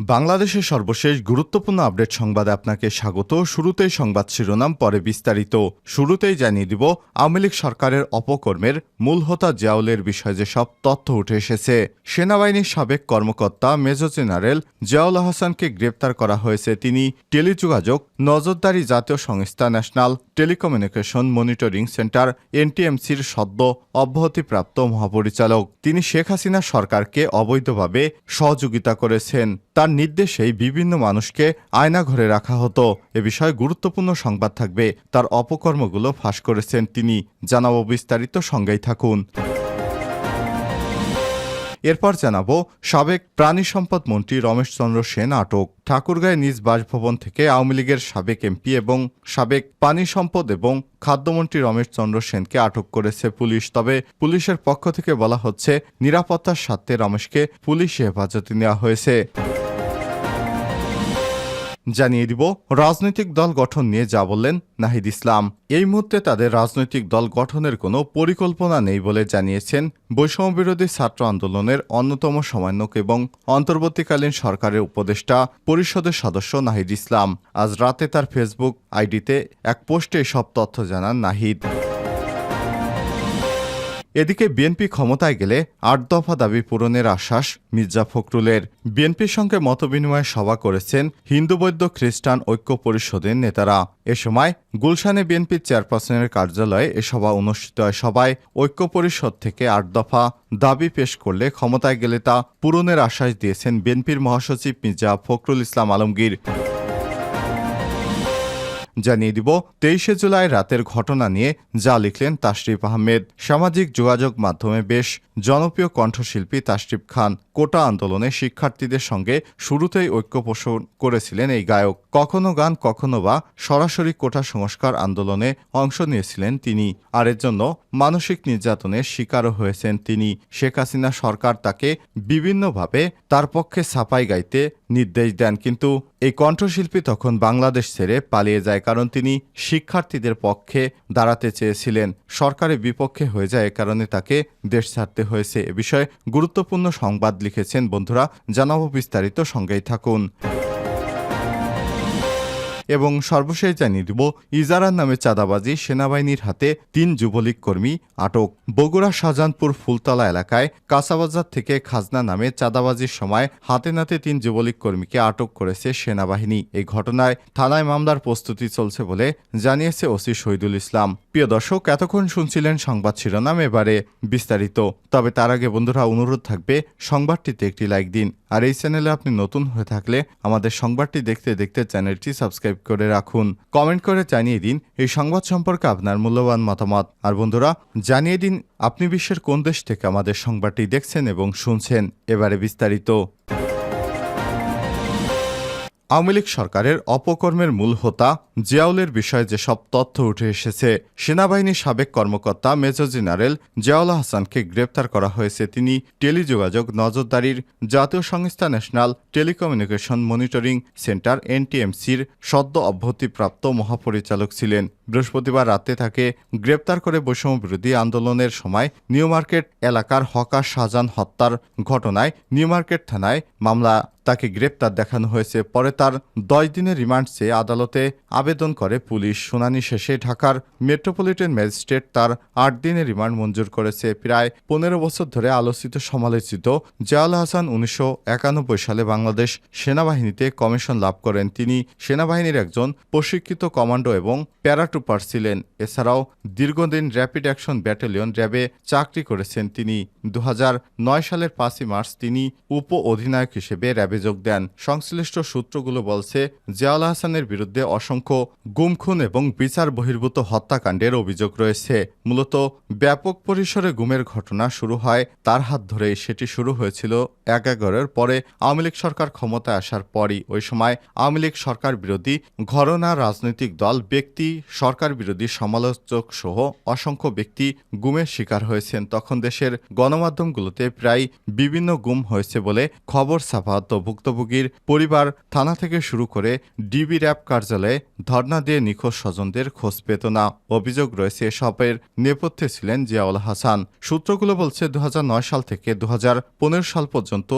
বাংলাদেশের সর্বশেষ গুরুত্বপূর্ণ আপডেট সংবাদে আপনাকে স্বাগত। শুরুতেই সংবাদ শিরোনাম, পরে বিস্তারিত। শুরুতেই জানিয়ে দিব, আওয়ামী লীগ সরকারের অপকর্মের মূল হোতা জিয়াউলের বিষয়ে যেসব তথ্য উঠে এসেছে। সেনাবাহিনীর সাবেক কর্মকর্তা, মেজর জেনারেল জিয়াউল হাসানকে গ্রেপ্তার করা হয়েছে। তিনি টেলিযোগাযোগ, নজরদারি জাতীয় সংস্থা ন্যাশনাল টেলিকমিউনিকেশন মনিটরিং সেন্টার, এনটিএমসির সদ্য অব্যাহতিপ্রাপ্ত মহাপরিচালক। তিনি শেখ হাসিনা সরকারকে অবৈধভাবে সহযোগিতা করেছেন। তার নির্দেশেই বিভিন্ন মানুষকে আয়নাঘরে রাখা হতো। এ বিষয়ে গুরুত্বপূর্ণ সংবাদ থাকবে। তার অপকর্মগুলো ফাঁস করেছেন তিনি। জানাব বিস্তারিত, সঙ্গেই থাকুন। এরপর জানাব, সাবেক প্রাণী সম্পদ মন্ত্রী রমেশ চন্দ্র সেন আটক। ঠাকুরগাঁয় নিজ বাসভবন থেকে আওয়ামী লীগের সাবেক এমপি এবং সাবেক পানি সম্পদ এবং খাদ্যমন্ত্রী রমেশ চন্দ্র সেনকে আটক করেছে পুলিশ। তবে পুলিশের পক্ষ থেকে বলা হচ্ছে, নিরাপত্তার স্বার্থে রমেশকে পুলিশ হেফাজতে নেওয়া হয়েছে। জানিয়ে দিব, রাজনৈতিক দল গঠন নিয়ে যা বললেন নাহিদ ইসলাম। এই মুহূর্তে তাদের রাজনৈতিক দল গঠনের কোনো পরিকল্পনা নেই বলে জানিয়েছেন বৈষম্যবিরোধী ছাত্র আন্দোলনের অন্যতম সমন্বয়ক এবং অন্তর্বর্তীকালীন সরকারের উপদেষ্টা পরিষদের সদস্য নাহিদ ইসলাম। আজ রাতে তার ফেসবুক আইডিতে এক পোস্টে সব তথ্য জানান নাহিদ। এদিকে বিএনপি ক্ষমতায় গেলে আট দফা দাবি পূরণের আশ্বাস মির্জা ফখরুলের। বিএনপির সঙ্গে মতবিনিময় সভা করেছেন হিন্দু বৌদ্ধ খ্রিস্টান ঐক্য পরিষদের নেতারা। এ সময় গুলশানে বিএনপির চেয়ারপারসনের কার্যালয়ে এ সভা অনুষ্ঠিত হয়। সভায় ঐক্য পরিষদ থেকে আট দফা দাবি পেশ করলে ক্ষমতায় গেলে তা পূরণের আশ্বাস দিয়েছেন বিএনপির মহাসচিব মির্জা ফখরুল ইসলাম আলমগীর। জানিয়ে দিব, তেইশে জুলাই রাতের ঘটনা নিয়ে যা লিখলেন তাশরিফ আহমেদ। সামাজিক যোগাযোগ মাধ্যমে বেশ জনপ্রিয় কণ্ঠশিল্পী তাশরিফ খান কোটা আন্দোলনে শিক্ষার্থীদের সঙ্গে শুরুতেই ঐক্য পোষণ করেছিলেন এই গায়ক। কখনো গান, কখনো বা সরাসরি কোটা সংস্কার আন্দোলনে অংশ নিয়েছিলেন তিনি। আর এর জন্য মানসিক নির্যাতনের শিকারও হয়েছেন তিনি। শেখ হাসিনা সরকার তাকে বিভিন্নভাবে তার পক্ষে ছাপাই গাইতে নির্দেশ দেন, কিন্তু এই কণ্ঠশিল্পী তখন বাংলাদেশ ছেড়ে পালিয়ে যায়। কারণ তিনি শিক্ষার্থীদের পক্ষে দাঁড়াতে চেয়েছিলেন। সরকারের বিপক্ষে হয়ে যায় এ কারণে তাকে দেশ ছাড়তে হয়েছে। এ বিষয়ে গুরুত্বপূর্ণ সংবাদ লিখেছেন বন্ধুরা। জানাব বিস্তারিত, সঙ্গেই থাকুন। এবং সর্বশেষ জানিয়ে দিব, ইজারার নামে চাঁদাবাজি, সেনাবাহিনীর হাতে তিন যুবলীগ কর্মী আটক। বগুড়া শাহজাহানপুর ফুলতলা এলাকায় কাঁচাবাজার থেকে খাজনা নামে চাঁদাবাজির সময় হাতে নাতে তিন যুবলীগ কর্মীকে আটক করেছে সেনাবাহিনী। এই ঘটনায় থানায় মামলার প্রস্তুতি চলছে বলে জানিয়েছে ওসি শহীদুল ইসলাম। প্রিয় দর্শক, এতক্ষণ শুনছিলেন সংবাদ শিরোনাম, এবারে বিস্তারিত। তবে তার আগে বন্ধুরা, অনুরোধ থাকবে, সংবাদটিতে একটি লাইক দিন। আর এই চ্যানেলে আপনি নতুন হয়ে থাকলে আমাদের সংবাদটি দেখতে দেখতে চ্যানেলটি সাবস্ক্রাইব করে রাখুন। কমেন্ট করে জানিয়ে দিন এই সংবাদ সম্পর্কে আপনার মূল্যবান মতামত। আর বন্ধুরা, জানিয়ে দিন আপনি বিশ্বের কোন দেশ থেকে আমাদের সংবাদটি দেখছেন এবং শুনছেন। এবারে বিস্তারিত। আওয়ামী লীগ সরকারের অপকর্মের মূল হোতা জিয়াউলের বিষয়ে যেসব তথ্য উঠে এসেছে, সেনাবাহিনীর সাবেক কর্মকর্তা মেজর জেনারেল জিয়াউল হাসানকে গ্রেপ্তার করা হয়েছে। তিনি টেলিযোগাযোগ নজরদারির জাতীয় সংস্থা ন্যাশনাল টেলিকমিউনিকেশন মনিটরিং সেন্টার এনটিএমসির সদ্য অব্যাহতিপ্রাপ্ত মহাপরিচালক ছিলেন। বৃহস্পতিবার রাতে তাকে গ্রেপ্তার করে বৈষম্য বিরোধী আন্দোলনের সময় নিউ মার্কেট এলাকার হকার শাহজাহান হত্যার ঘটনায় নিউ মার্কেট থানায় মামলা তাকে গ্রেপ্তার দেখানো হয়েছে। পরে তার দশ দিনের রিমান্ড চেয়ে আদালতে আবেদন করে পুলিশ। শুনানি শেষে ঢাকার মেট্রোপলিটন ম্যাজিস্ট্রেট তার আট দিনের রিমান্ড মঞ্জুর করেছে। প্রায় পনেরো বছর ধরে আলোচিত, সমালোচিত জিয়াউল হাসান উনিশশো একানব্বই সালে বাংলাদেশ সেনাবাহিনীতে কমিশন লাভ করেন। তিনি সেনাবাহিনীর একজন প্রশিক্ষিত কমান্ডো এবং প্যারাটুপার ছিলেন। এছাড়াও দীর্ঘদিন র্যাপিড অ্যাকশন ব্যাটালিয়ন র্যাবে চাকরি করেছেন তিনি। দু হাজার নয় সালের পাঁচই মার্চ তিনি উপ অধিনায়ক হিসেবে র্যাবে যোগ দেন। সংশ্লিষ্ট সূত্রগুলো বলছে, জিয়াউল হাসানের বিরুদ্ধে অসংখ্য গুমখুন এবং বিচার বহির্ভূত হত্যাকাণ্ডের অভিযোগ রয়েছে। মূলত ব্যাপক পরিসরে গুমের ঘটনা শুরু হয়, তার হাত ধরেই সেটি শুরু হয়েছিল এক এগারোর পরে আওয়ামী লীগ সরকার ক্ষমতায় আসার পরই। ওই সময় আওয়ামী লীগ সরকার বিরোধী ঘরনা রাজনৈতিক দল ব্যক্তি, সরকার বিরোধী সমালোচক সহ অসংখ্য ব্যক্তি গুমের শিকার হয়েছেন। তখন দেশের গণমাধ্যমগুলোতে প্রায় বিভিন্ন গুম হয়েছে বলে খবর ছাপা হতো ভুক্তভোগীর পরিবার থানা থেকে শুরু করে ডিবি র্যাব কার্যালয়ে ধর্ণা দিয়ে নিখোঁজ স্বজনদের খোঁজ পেত না। অভিযোগ রয়েছে, এসবের নেপথ্যে ছিলেন জিয়াউল হাসান। সূত্রগুলো বলছে দু সাল থেকে দু সাল পর্যন্ত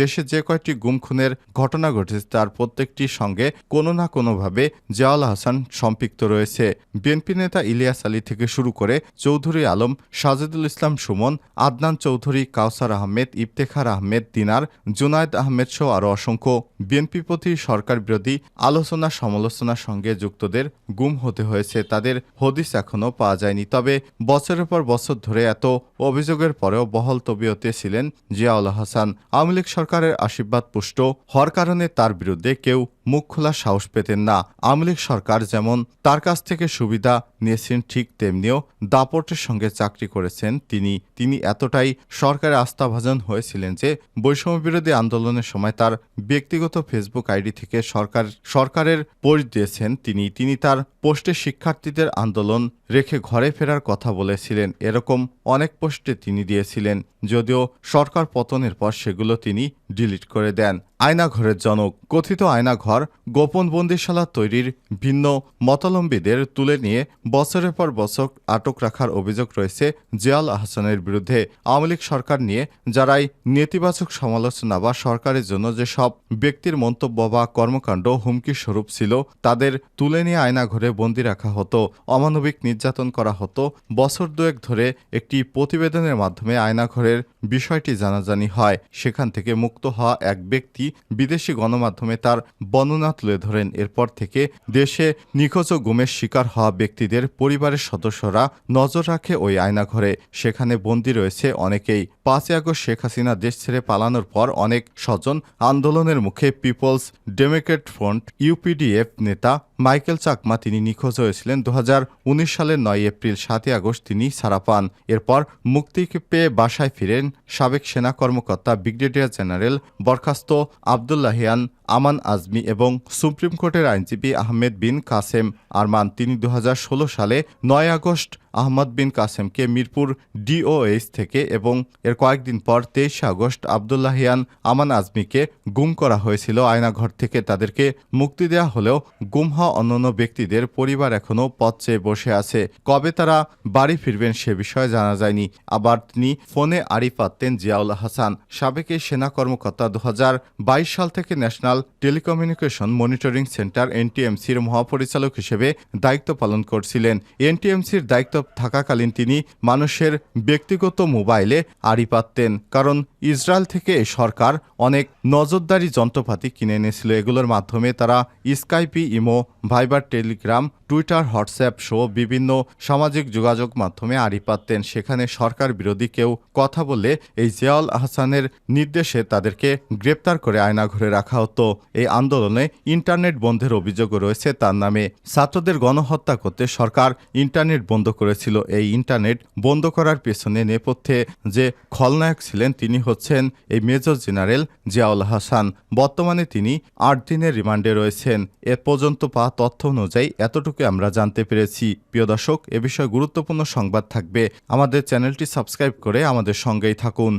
দেশে যে কয়েকটি গুম খুনের ঘটনা ঘটেছে, তার প্রত্যেকটির সঙ্গে কোনো না কোনোভাবে জিয়াউল হাসান সম্পৃক্ত রয়েছে। বিএনপি নেতা ইলিয়াস আলী থেকে শুরু করে চৌধুরী আলম, সাজেদুল ইসলাম সুমন, আদনান চৌধুরী, কাউসার আহমেদ, ইফতেখার আহমেদ, দিনার, জুনায়দ আহমেদ সহ আরও অসংখ্য বিএনপি প্রতি সরকার বিরোধী আলোচনা সমালোচনার সঙ্গে যুক্তদের গুম হতে হয়েছে। তাদের হদিস এখনও পাওয়া যায়নি। তবে বছরের পর বছর ধরে এত অভিযোগের পরেও বহল তবিয়তে ছিলেন জিয়াউল হাসান। আওয়ামী লীগ সরকারের আশীর্বাদ পুষ্ট হওয়ার কারণে তার বিরুদ্ধে কেউ মুখ খোলার সাহস পেতেন না। আওয়ামী লীগ সরকার যেমন তার কাছ থেকে সুবিধা নিয়েছেন ঠিক তেমনিও দাপটের সঙ্গে চাকরি করেছেন তিনি। তিনি এতটাই সরকারের আস্থাভাজন হয়েছিলেন যে বৈষম্য বিরোধী আন্দোলনের সময় তার ব্যক্তিগত ফেসবুক আইডি থেকে সরকার, সরকারের পোস্ট দিয়েছেন তিনি। তিনি তার পোস্টে শিক্ষার্থীদের আন্দোলন, রেখে ঘরে ফেরার কথা বলেছিলেন। এরকম অনেক পোস্টে তিনি দিয়েছিলেন, যদিও সরকার পতনের পর সেগুলো তিনি ডিলিট করে দেন। আয়নাঘরের জনক কথিত আয়নাঘর গোপন বন্দিশালা তৈরির ভিন্ন মতালম্বীদের তুলে নিয়ে বছরের পর বছর আটক রাখার অভিযোগ রয়েছে জিয়াল আহসানের বিরুদ্ধে আওয়ামী লীগ সরকার নিয়ে, যারাই নেতিবাচক সমালোচনা বা সরকারের জন্য যে সব ব্যক্তির মন্তব্য বা কর্মকাণ্ড হুমকি স্বরূপ ছিল, তাদের তুলে নিয়ে আয়নাঘরে বন্দি রাখা হতো, অমানবিক নির্যাতন করা হতো। বছর দুয়েক ধরে একটি প্রতিবেদনের মাধ্যমে আয়নাঘরের বিষয়টি জানাজানি হয়। সেখান থেকে মুক্ত হওয়া এক ব্যক্তি বিদেশি গণমাধ্যমে তার বর্ণনা তুলে ধরেন। এরপর থেকে দেশে নিখোঁজ ও গুমের শিকার হওয়া ব্যক্তিদের পরিবারের সদস্যরা নজর রাখে ওই আয়নাঘরে। সেখানে বন্দী রয়েছে অনেকেই। পাঁচই আগস্ট শেখ হাসিনা দেশ ছেড়ে পালানোর পর অনেক স্বজন আন্দোলনের মুখে পিপলস ডেমোক্রেট ফ্রন্ট, ইউপিডিএফ নেতা মাইকেল চাকমা তিনি নিখোঁজ হয়েছিলেন দু হাজার উনিশ সালের নয় এপ্রিল, সাতই আগস্ট তিনি ছাড়া পান। এরপর মুক্তি পেয়ে বাসায় ফিরেন সাবেক সেনা কর্মকর্তা ব্রিগেডিয়ার জেনারেল, বরখাস্ত আবদুল্লাহিয়ান আমান আজমি এবং সুপ্রিম কোর্টের আইনজীবী আহমেদ বিন কাসেম আরমান, তিনি দু হাজার ষোলো সালে নয় আগস্ট আহমদ বিন কাসেমকে মিরপুর ডিওএইচ থেকে এবং এর কয়েকদিন পর তেইশে আগস্ট আবদুল্লাহিয়ান আমান আজমিকে গুম করা হয়েছিল। আয়নাঘর থেকে তাদেরকে মুক্তি দেওয়া হলেও গুম হওয়া অন্যান্য ব্যক্তিদের পরিবার এখনও পথ চেয়ে বসে আছে। কবে তারা বাড়ি ফিরবেন সে বিষয়ে জানা যায়নি। আবার তিনি ফোনে আড়ি পাততেন জিয়াউল হাসান। সাবেক সেনা কর্মকর্তা দু হাজার বাইশ সাল থেকে ন্যাশনাল টেলিকমিউনিকেশন মনিটরিং সেন্টার এনটিএমসির মহাপরিচালক হিসেবে দায়িত্ব পালন করছিলেন। এনটিএমসির দায়িত্ব থাকাকালীন তিনি মানুষের ব্যক্তিগত মোবাইলে আড়ি পাততেন, কারণ ইসরায়েল থেকে সরকার অনেক নজরদারি যন্ত্রপাতি কিনে এনেছিল। এগুলোর মাধ্যমে তারা Skype, Imo, Viber, Telegram, Twitter, WhatsApp সহ বিভিন্ন সামাজিক যোগাযোগ মাধ্যমে আড়ি পাততেন। সেখানে সরকার বিরোধী কেউ কথা বললে এই জিয়াউল আহসানের নির্দেশে তাদেরকে গ্রেপ্তার করে আয়নাঘরে রাখা হতো। এই আন্দোলনে ইন্টারনেট বন্ধের অভিযোগও রয়েছে। তার নামে ছাত্রদের গণহত্যা করতে সরকার ইন্টারনেট বন্ধ করেছিল এই ইন্টারনেট বন্ধ করার পেছনে নেপথ্যে যে খলনায়ক ছিলেন তিনি হচ্ছেন এই মেজর জেনারেল জিয়াউল হাসান। বর্তমানে তিনি আট দিনের রিমান্ডে রয়েছেন। এ পর্যন্ত পাওয়া তথ্য অনুযায়ী এতটুকু আমরা জানতে পেরেছি। প্রিয় দর্শক, এ বিষয়ে গুরুত্বপূর্ণ সংবাদ থাকবে। আমাদের চ্যানেলটি সাবস্ক্রাইব করে আমাদের সঙ্গেই থাকুন।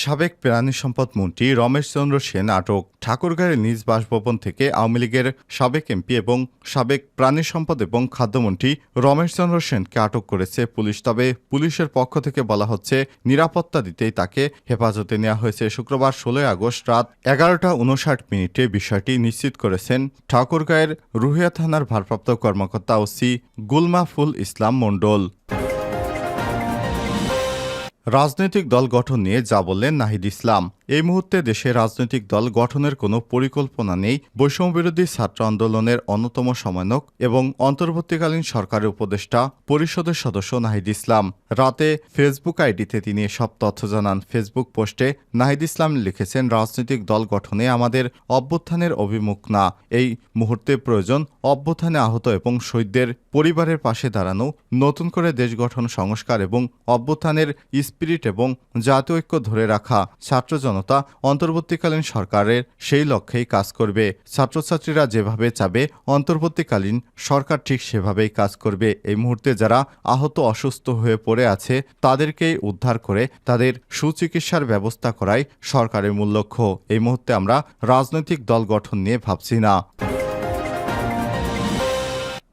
সাবেক প্রাণী সম্পদ মন্ত্রী রমেশ চন্দ্র সেন আটক ঠাকুরগাঁয়ের নিজ বাসভবন থেকে আওয়ামী লীগের সাবেক এমপি এবং সাবেক প্রাণী সম্পদ এবং খাদ্যমন্ত্রী রমেশ চন্দ্র সেনকে আটক করেছে পুলিশ। তবে পুলিশের পক্ষ থেকে বলা হচ্ছে, নিরাপত্তা দিতেই তাকে হেফাজতে নেওয়া হয়েছে। শুক্রবার ষোলোই আগস্ট রাত এগারোটা উনষাট মিনিটে বিষয়টি নিশ্চিত করেছেন ঠাকুরগাঁয়ের রুহিয়া থানার ভারপ্রাপ্ত কর্মকর্তা ওসি গুলমাফুল ইসলাম মণ্ডল। রাজনৈতিক দল গঠন নিয়ে যা বললেন নাহিদ ইসলাম। এই মুহূর্তে দেশে রাজনৈতিক দল গঠনের কোনো পরিকল্পনা নেই, বৈষম্যবিরোধী ছাত্র আন্দোলনের অন্যতম সমন্বয়ক এবং অন্তর্বর্তীকালীন সরকারের উপদেষ্টা পরিষদের সদস্য নাহিদ ইসলাম। রাতে ফেসবুক আইডিতে তিনি সব তথ্য জানান। ফেসবুক পোস্টে, নাহিদ ইসলাম লিখেছেন, রাজনৈতিক দল গঠনে আমাদের অভ্যুত্থানের অভিমুখ না। এই মুহূর্তে প্রয়োজন অভ্যুত্থানে আহত এবং শহীদদের পরিবারের পাশে দাঁড়ানো, নতুন করে দেশ গঠন, সংস্কার এবং অভ্যুত্থানের স্পিরিট এবং জাতীয় ঐক্য ধরে রাখা। ছাত্র জনতা অন্তর্বর্তীকালীন সরকারের সেই লক্ষ্যেই কাজ করবে। ছাত্রছাত্রীরা যেভাবে চাবে, অন্তর্বর্তীকালীন সরকার ঠিক সেভাবেই কাজ করবে। এই মুহূর্তে যারা আহত অসুস্থ হয়ে পড়ে আছে, তাদেরকেই উদ্ধার করে তাদের সুচিকিৎসার ব্যবস্থা করাই সরকারের মূল লক্ষ্য। এই মুহূর্তে আমরা রাজনৈতিক দল গঠন নিয়ে ভাবছি না।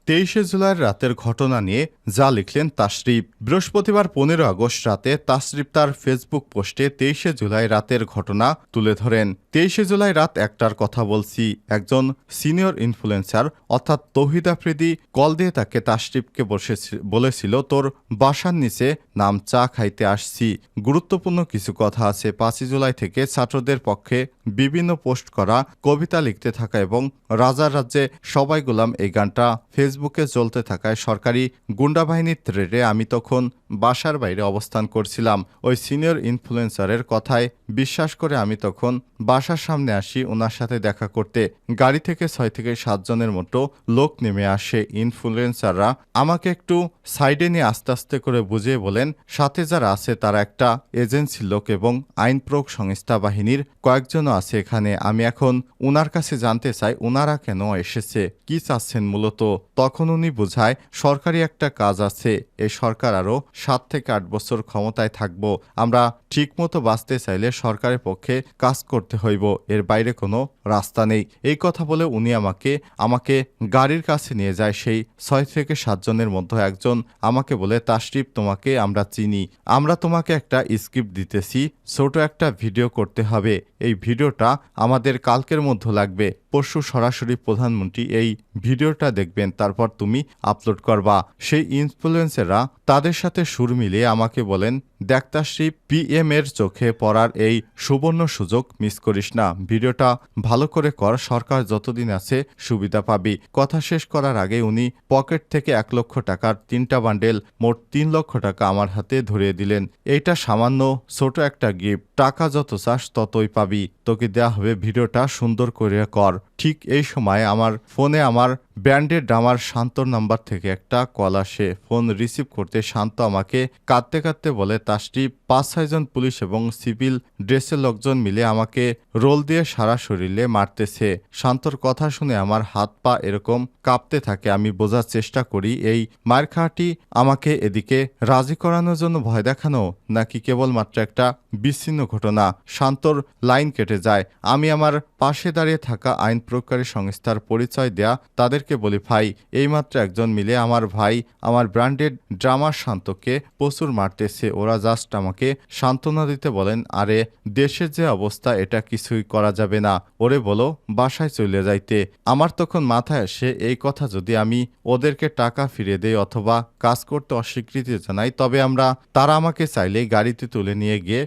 তেইশে জুলাই রাতের ঘটনা নিয়ে যা লিখলেন তাসরিফ। বৃহস্পতিবার পনেরো আগস্ট রাতে তাসরিফ তার ফেসবুক পোস্টে তেইশে জুলাই রাতের ঘটনা তুলে ধরেন। তেইশে জুলাই রাত একটার কথা বলছি, একজন সিনিয়র ইনফ্লুয়েন্সার, অর্থাৎ তৌহিদ আফ্রিদি, কল দিয়ে তাকে তাসরিফকে বসে বলেছিল, তোর বাসার নিচে নাম চা খাইতে আসছি। গুরুত্বপূর্ণ কিছু কথা আছে। পাঁচই জুলাই থেকে ছাত্রদের পক্ষে বিভিন্ন পোস্ট করা, কবিতা লিখতে থাকা এবং রাজার রাজ্যে সবাই গোলাম এই গানটা ফেসবুকে চলতে থাকায় সরকারি গুন্ডা বাহিনীর থ্রেডে আমি তখন বাসার বাইরে অবস্থান করছিলাম। ওই সিনিয়র ইনফ্লুয়েন্সারের কথায় বিশ্বাস করে আমি তখন বাসার সামনে আসি ওনার সাথে দেখা করতে। গাড়ি থেকে ছয় থেকে সাতজনের মতো লোক নেমে আসে ইনফ্লুয়েন্সাররা। আমাকে একটু সাইডে নিয়ে আস্তে আস্তে করে বুঝিয়ে বলেন, সাথে যারা আছে তারা একটা এজেন্সির লোক এবং আইন প্রয়োগ সংস্থা বাহিনীর কয়েকজনও আছে এখানে। আমি এখন উনার কাছে জানতে চাই, উনারা কেন এসেছে? কি চাচ্ছেন মূলত? তখন উনি বোঝায়, সরকারি একটা কাজ আছে এই সরকার আরও সাত থেকে আট বছর ক্ষমতায় থাকব। আমরা ঠিকমতো বাঁচতে চাইলে সরকারের পক্ষে কাজ করতে হইব, এর বাইরে কোনো রাস্তা নেই। এই কথা বলে উনি আমাকে আমাকে গাড়ির কাছে নিয়ে যায় সেই ছয় থেকে সাতজনের মধ্যে একজন। আমাকে বলে তাশরিফ তোমাকে আমরা চিনি। আমরা তোমাকে একটা স্ক্রিপ্ট দিতেছি। ছোট একটা ভিডিও করতে হবে। এই ভিডিওটা আমাদের কালকের মধ্যে লাগবে। পরশু সরাসরি প্রধানমন্ত্রী এই ভিডিওটা দেখবেন, তারপর তুমি আপলোড করবা। সেই ইনফ্লুয়েন্সাররা তাদের সাথে সুর মিলিয়ে আমাকে বলেন দেখতাশ্রী পিএম এর চোখে পড়ার এই সুবর্ণ সুযোগ মিস করিস না। ভিডিওটা ভালো করে কর, সরকার যতদিন আছে সুবিধা পাবি। কথা শেষ করার আগে উনি পকেট থেকে এক লক্ষ টাকার তিনটা বান্ডেল, মোট তিন লক্ষ টাকা আমার হাতে ধরিয়ে দিলেন। এইটা সামান্য ছোট একটা গিফট টাকা যত চাস ততই পাবি। তোকে দেয়া হবে ভিডিওটা সুন্দর করে কর। ঠিক এই সময় আমার ফোনে আমার ব্যান্ডের ড্রামার শান্তর নাম্বার থেকে একটা কল আসে। ফোন রিসিভ করতে শান্ত আমাকে কাঁদতে কাঁদতে বলে, তাসটি, পাঁচ ছয়জন পুলিশ এবং সিভিল ড্রেসের লোকজন মিলে আমাকে রোল দিয়ে সারা শরীরে মারতেছে। শান্তর কথা শুনে আমার হাত পা এরকম কাঁপতে থাকে। আমি বোঝার চেষ্টা করি, এই মায়ের খাটি আমাকে এদিকে রাজি করানোর জন্য ভয় দেখানো? নাকি কেবলমাত্র একটা বিচ্ছিন্ন ঘটনা? শান্তর লাইন কেটে যায়। আমি আমার পাশে দাঁড়িয়ে থাকা আইন প্রয়োগকারী সংস্থার পরিচয় দেয়া তাদেরকে বলি ভাই। এইমাত্র একজন মিলে আমার ভাই, আমার ব্র্যান্ডেড ড্রামার শান্তকে প্রচুর মারতেছে। ওরা জাস্ট আমাকে সান্ত্বনা দিতে বলেন, আরে, দেশের যে অবস্থা, এটা কিছুই করা যাবে না। ওরে বলো, বাসায় চলে যাইতে। আমার তখন মাথায় আসে, এই কথা যদি আমি ওদেরকে টাকা ফিরে দেই অথবা কাজ করতে অস্বীকৃতি জানাই, তবে আমরা, তারা আমাকে চাইলেই গাড়িতে তুলে নিয়ে গিয়ে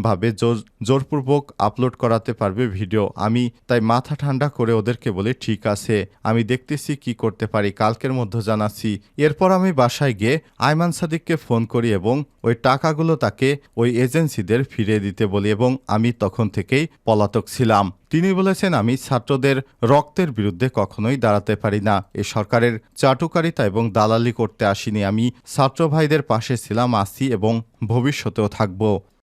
বিভিন্নভাবে জোর, জোরপূর্বক আপলোড করাতে পারবে ভিডিও আমি তাই মাথা ঠান্ডা করে ওদেরকে বলে, ঠিক আছে, আমি দেখতেছি কি করতে পারি, কালকের মধ্যে জানাচ্ছি। এরপর আমি বাসায় গিয়ে আইমান সাদিককে ফোন করি এবং ওই টাকাগুলো তাকে ওই এজেন্সিদের ফিরিয়ে দিতে বলি এবং আমি তখন থেকেই পলাতক ছিলাম। তিনি বলেছেন, আমি ছাত্রদের রক্তের বিরুদ্ধে কখনোই দাঁড়াতে পারি না। এ সরকারের চাটুকারিতা এবং দালালি করতে আসিনি। আমি ছাত্র ভাইদের পাশে ছিলাম আসি এবং ভবিষ্যতেও থাকব।